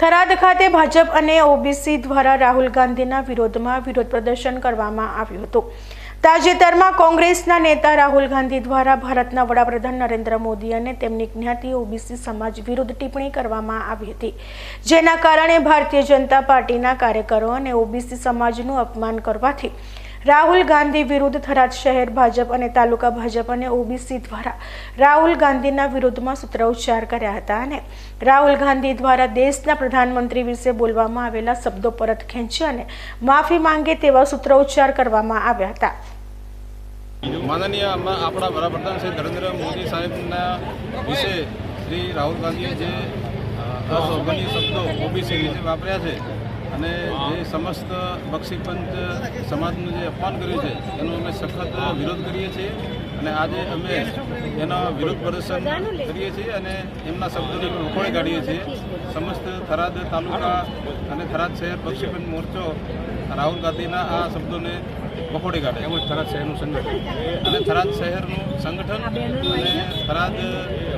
થરાદ ખાતે ભાજપ અને ઓબીસી દ્વારા રાહુલ ગાંધીના વિરોધમાં વિરોધ પ્રદર્શન કરવામાં આવ્યું હતું. તાજેતરમાં કોંગ્રેસના નેતા રાહુલ ગાંધી દ્વારા ભારતના વડાપ્રધાન નરેન્દ્ર મોદી અને તેમની જ્ઞાતિ ઓબીસી સમાજ વિરુદ્ધ ટિપ્પણી કરવામાં આવી હતી. જેના કારણે ભારતીય જનતા પાર્ટીના કાર્યકરો અને ઓબીસી સમાજનું અપમાન કરવાથી રાહુલ ગાંધી વિરુદ્ધ થરાદ શહેર ભાજપ અને તાલુકા ભાજપ અને ઓબીસી દ્વારા રાહુલ ગાંધીના વિરુદ્ધમાં સૂત્રોચ્ચાર કર્યા હતા અને રાહુલ ગાંધી દ્વારા દેશના પ્રધાનમંત્રી વિશે બોલવામાં આવેલા શબ્દો પરત ખેંચી અને માફી માંગે તેવા સૂત્રોચ્ચાર કરવામાં આવ્યા હતા. માનનીય આપણા વડાપ્રધાન શ્રી નરેન્દ્ર મોદી સાહેબના વિશે શ્રી રાહુલ ગાંધીએ જે અ, અશોભનીય શબ્દો ઓબીસી વિશે વાપર્યા છે અને જે સમસ્ત બક્ષીપંચ સમાજનું જે અપમાન કર્યું છે એનો અમે સખત વિરોધ કરીએ છીએ અને આજે અમે એનો વિરોધ પ્રદર્શન કરીએ છીએ અને એમના શબ્દોને અમે કાઢીએ છીએ. સમસ્ત થરાદ તાલુકા અને થરાદ શહેર બક્ષીપંચ મોરચો રાહુલ ગાંધીના આ શબ્દોને વખોડી કાઢે એમ થરાદ શહેરનું સંગઠન. અને થરાદ શહેરનું સંગઠન અને થરાદ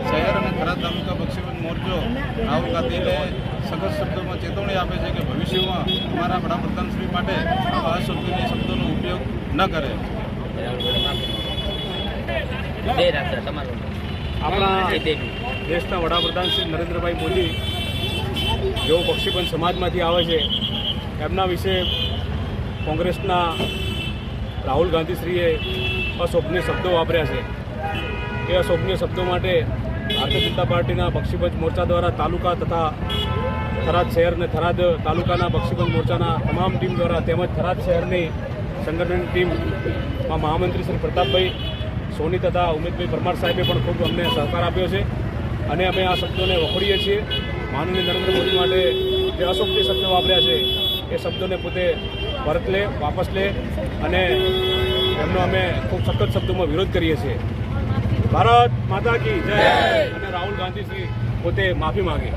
શહેર અને થરાદ તાલુકા બક્ષીપંચ મોરચો રાહુલ ગાંધીને સખત શબ્દોમાં ચેતવણી આપે છે કે ભવિષ્યમાં અમારા વડાપ્રધાન શ્રી માટે આવા અશોભનીય શબ્દોનો ઉપયોગ ન કરે. આપણા દેશના વડાપ્રધાન શ્રી નરેન્દ્રભાઈ મોદી જેઓ બક્ષીપંચ સમાજમાંથી આવે છે એમના વિશે કોંગ્રેસના રાહુલ ગાંધીશ્રીએ અશોભનીય શબ્દો વાપર્યા છે. એ અશોભનીય શબ્દો માટે ભારતીય જનતા પાર્ટીના બક્ષીપંચ મોરચા દ્વારા તાલુકા તથા થરાદ શહેર અને થરાદ તાલુકાના બક્ષીબંધ મોરચાના તમામ ટીમ દ્વારા તેમજ થરાદ શહેરની સંગઠન ટીમમાં મહામંત્રી શ્રી પ્રતાપભાઈ સોની તથા ઉમેદભાઈ પરમાર સાહેબે પણ ખૂબ અમને સહકાર આપ્યો છે. અને અમે આ શબ્દોને વખોડીએ છીએ. માનનીય નરેન્દ્ર મોદી માટે જે અશોભનીય શબ્દો વાપર્યા છે, એ શબ્દોને પોતે પરત લે, વાપસ લે અને એમનો અમે ખૂબ સખત શબ્દોમાં વિરોધ કરીએ છીએ. ભારત માતા કી જય! અને રાહુલ ગાંધીશ્રી પોતે માફી માંગે.